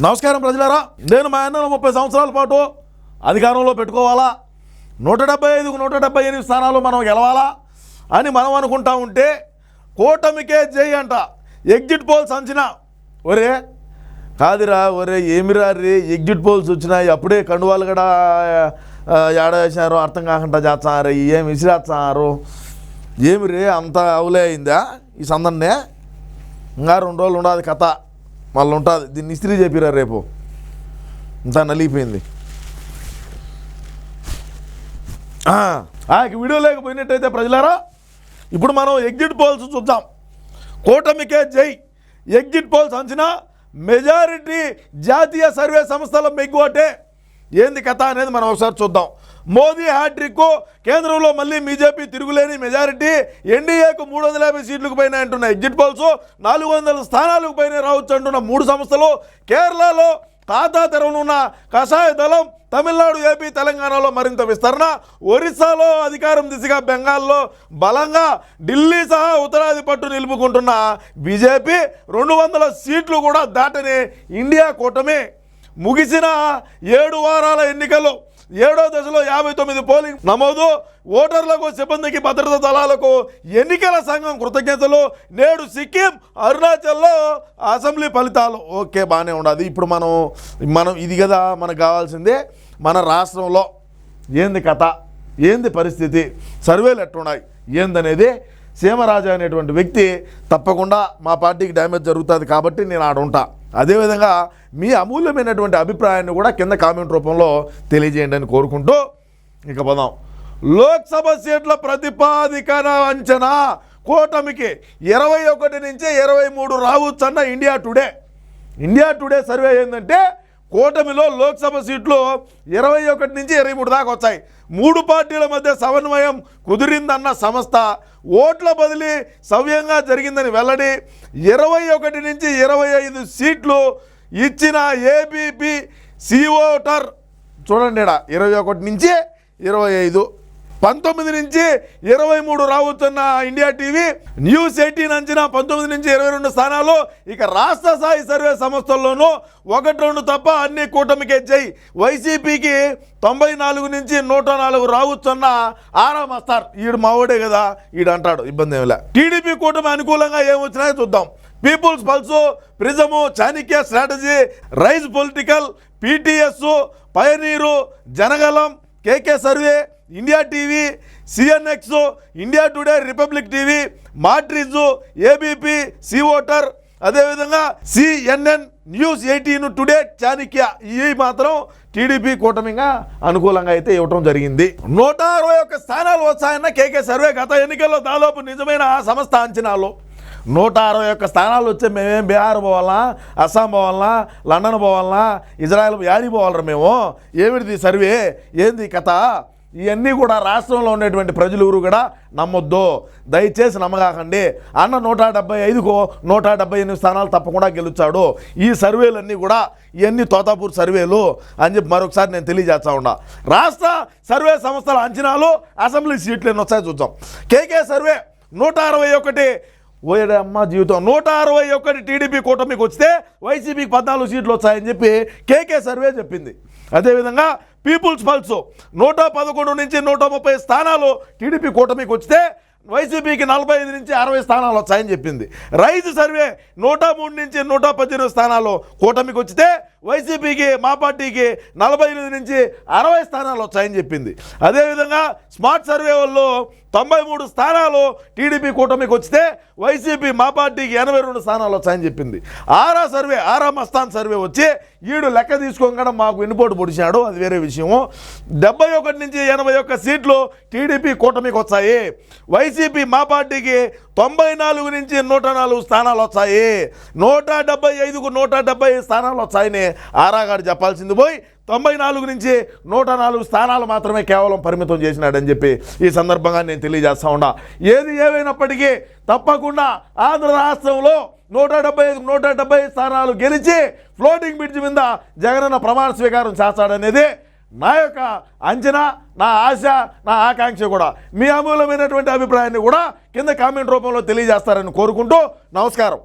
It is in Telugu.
నమస్కారం ప్రజలారా. నేను మా అన్నను ముప్పై సంవత్సరాల పాటు అధికారంలో పెట్టుకోవాలా? నూట డెబ్బై ఐదుకు నూట డెబ్బై ఎనిమిది స్థానాలు మనం గెలవాలా? అని మనం అనుకుంటా ఉంటే కూటమికే జై అంట. ఎగ్జిట్ పోల్స్ అంచనా. ఒరే కాదురా ఒరే ఏమిరా రే? ఎగ్జిట్ పోల్స్ వచ్చినాయి. అప్పుడే కండువాలు కూడా ఏడవేశారు ఏడ అర్థం కాకుండా చేస్తున్నారు. ఏమి విసిరేస్తున్నారు? ఏమి రే అంత అవులే అయిందా ఈ సందన్నే? ఇంకా రెండు రోజులు ఉండదు కథ. మళ్ళీ ఉంటుంది దీన్ని ఇస్త్రీ చెప్పిరా రేపు. ఇంత నలిగిపోయింది. ఆయనకి వీడియో లేకపోయినట్టయితే ప్రజలారా ఇప్పుడు మనం ఎగ్జిట్ పోల్స్ చూద్దాం. కూటమికే జై. ఎగ్జిట్ పోల్స్ అంచనా మెజారిటీ జాతీయ సర్వే సంస్థల మెగ్గువటే ఏంది కథ అనేది మనం ఒకసారి చూద్దాం. మోదీ హ్యాట్రిక్ కేంద్రంలో మళ్ళీ బీజేపీ తిరుగులేని మెజారిటీ ఎన్డీఏకు మూడు వందల యాభై సీట్లకు పైన అంటున్న ఎగ్జిట్ పోల్స్ నాలుగు వందల స్థానాలకు పైన రావచ్చు అంటున్న మూడు సంస్థలు కేరళలో ఖాతా తెరవనున్న కషాయ దళం తమిళనాడు ఏపీ తెలంగాణలో మరింత విస్తరణ ఒరిస్సాలో అధికారం దిశగా బెంగాల్లో బలంగా ఢిల్లీ సహా ఉత్తరాది పట్టు నిలుపుకుంటున్న బీజేపీ రెండు వందల సీట్లు కూడా దాటని ఇండియా కూటమి. ముగిసిన ఏడు వారాల ఎన్నికల్లో ఏడో దశలో యాభై తొమ్మిది పోలింగ్ నమోదు. ఓటర్లకు సిబ్బందికి భద్రతా దళాలకు ఎన్నికల సంఘం కృతజ్ఞతలు. నేడు సిక్కిం అరుణాచల్లో అసెంబ్లీ ఫలితాలు. ఓకే బాగానే ఉండదు. ఇప్పుడు మనం మనం ఇది కదా మనకు కావాల్సిందే మన రాష్ట్రంలో ఏంది కథ ఏంది పరిస్థితి సర్వేలు ఎట్టున్నాయి ఏందనేది సీమరాజు అనేటువంటి వ్యక్తి తప్పకుండా మా పార్టీకి డ్యామేజ్ జరుగుతుంది కాబట్టి నేను ఆడ ఉంటా అదేవిధంగా మీ అమూల్యమైనటువంటి అభిప్రాయాన్ని కూడా కింద కామెంట్ రూపంలో తెలియజేయండి అని కోరుకుంటూ ఇక పోదాం. లోక్సభ సీట్ల ప్రతిపాదికన అంచనా కూటమికి ఇరవై ఒకటి నుంచి ఇరవై మూడు రావచ్చన్న India today. India today survey ఏంటంటే కూటమిలో లోక్సభ సీట్లు ఇరవై ఒకటి నుంచి ఇరవై మూడు దాకా వచ్చాయి. మూడు పార్టీల మధ్య సమన్వయం కుదిరిందన్న సంస్థ ఓట్ల బదిలీ సవ్యంగా జరిగిందని వెల్లడి. ఇరవై ఒకటి నుంచి ఇరవై ఐదు సీట్లు ఇచ్చిన ఏబీపీ సిఓటర్ చూడండి ఇరవై ఒకటి నుంచి ఇరవై ఐదు. పంతొమ్మిది నుంచి ఇరవై మూడు రాబోతున్న ఇండియా టీవీ న్యూస్ ఎయిటీన్ అంచనా పంతొమ్మిది నుంచి ఇరవై రెండు స్థానాలు. ఇక రాష్ట్ర స్థాయి సర్వే సంస్థల్లోనూ ఒకటి రెండు తప్ప అన్ని కూటమికే జై. వైసీపీకి తొంభై నాలుగు నుంచి నూట నాలుగు రావచ్చున్న ఆరా మస్తార్ ఈడు మావోడే కదా ఈడు అంటాడు ఇబ్బంది ఏమిలే టీడీపీ కూటమి అనుకూలంగా ఏమొచ్చినా చూద్దాం. Peoples pulse prism Chanakya strategy rise political PTS pioneer Janagalam KK survey India TV CNX India today Republic TV Matrize ABP C voter అదేవిధంగా CNN news eighteen today Chanakya ఇవి మాత్రం టీడీపీ కూటమిగా అనుకూలంగా అయితే ఇవ్వటం జరిగింది. నూట అరవై ఒక్క స్థానాలు వచ్చాయన్న కేకే సర్వే గత ఎన్నికల్లో దాదాపు నిజమైన ఆ సంస్థ అంచనాలు. నూట అరవై ఒక్క స్థానాలు వచ్చే మేమేం బీహార్ పోవాలా అస్సాం పోవాలా లండన్ పోవాలా ఇజ్రాయెల్ యాడి పోవాలరా మేము? ఏమిటిది సర్వే? ఏంది కథ? ఇవన్నీ కూడా రాష్ట్రంలో ఉన్నటువంటి ప్రజలు ఎవరు కూడా నమ్మొద్దు. దయచేసి నమ్మగాకండి. అన్న నూట డెబ్బై ఐదుకు నూట డెబ్బై ఎనిమిది స్థానాలు తప్పకుండా గెలుచాడు ఈ సర్వేలన్నీ కూడా ఇవన్నీ తోతాపూర్ సర్వేలు అని చెప్పి మరొకసారి నేను తెలియజేస్తా ఉన్నా. రాష్ట్ర సర్వే సంస్థల అంచనాలు అసెంబ్లీ సీట్లు ఎన్ని వచ్చాయో చూద్దాం. కేకే సర్వే నూట అరవై ఒకటి. అమ్మ జీవితం. నూట అరవై ఒకటి టీడీపీ కూటమికి వస్తే వైసీపీకి పద్నాలుగు సీట్లు వచ్చాయని చెప్పి కేకే సర్వే చెప్పింది. అదేవిధంగా పీపుల్స్ పల్స్ నూట పదకొండు నుంచి నూట ముప్పై స్థానాలు టీడీపీ కూటమికి వచ్చితే వైసీపీకి నలభై ఐదు నుంచి అరవై స్థానాలు వచ్చాయని చెప్పింది. రైతు సర్వే నూట మూడు నుంచి నూట పద్దెనిమిది స్థానాలు కూటమికి వచ్చితే వైసీపీకి మా పార్టీకి నలభై ఎనిమిది నుంచి అరవై స్థానాలు వచ్చాయని చెప్పింది. అదేవిధంగా స్మార్ట్ సర్వే వాళ్ళు తొంభై మూడు స్థానాలు టీడీపీ కూటమికి వచ్చితే వైసీపీ మా పార్టీకి ఎనభై రెండు స్థానాలు వచ్చాయని చెప్పింది. ఆరా సర్వే ఆరా మస్తాన్ సర్వే వచ్చి ఈడు లెక్క తీసుకోకుండా మాకు వెన్నుపోటు పొడిచాడు. అది వేరే విషయము. డెబ్బై ఒకటి నుంచి ఎనభై ఒక్క సీట్లు టీడీపీ కూటమికి వచ్చాయి. వైసీపీ మా పార్టీకి తొంభై నాలుగు నుంచి నూట నాలుగు స్థానాలు వచ్చాయి. నూట డెబ్బై ఐదుకు నూట డెబ్బై స్థానాలు వచ్చాయని ఆరా గారు చెప్పాల్సింది పోయి తొంభై నాలుగు నుంచి నూట నాలుగు స్థానాలు మాత్రమే కేవలం పరిమితం చేసినాడని చెప్పి ఈ సందర్భంగా నేను తెలియజేస్తా ఉన్నా. ఏది ఏమైనప్పటికీ తప్పకుండా ఆంధ్ర రాష్ట్రంలో నూట డెబ్బై ఐదు నూట డెబ్బై ఐదు స్థానాలు గెలిచి ఫ్లోటింగ్ బ్రిడ్జ్ మీద జగనన్న ప్రమాణ స్వీకారం చేస్తాడనేది నా యొక్క అంచనా నా ఆశ నా ఆకాంక్ష కూడా. మీ అమూల్యమైనటువంటి అభిప్రాయాన్ని కూడా కింద కామెంట్ రూపంలో తెలియజేస్తారని కోరుకుంటూ నమస్కారం.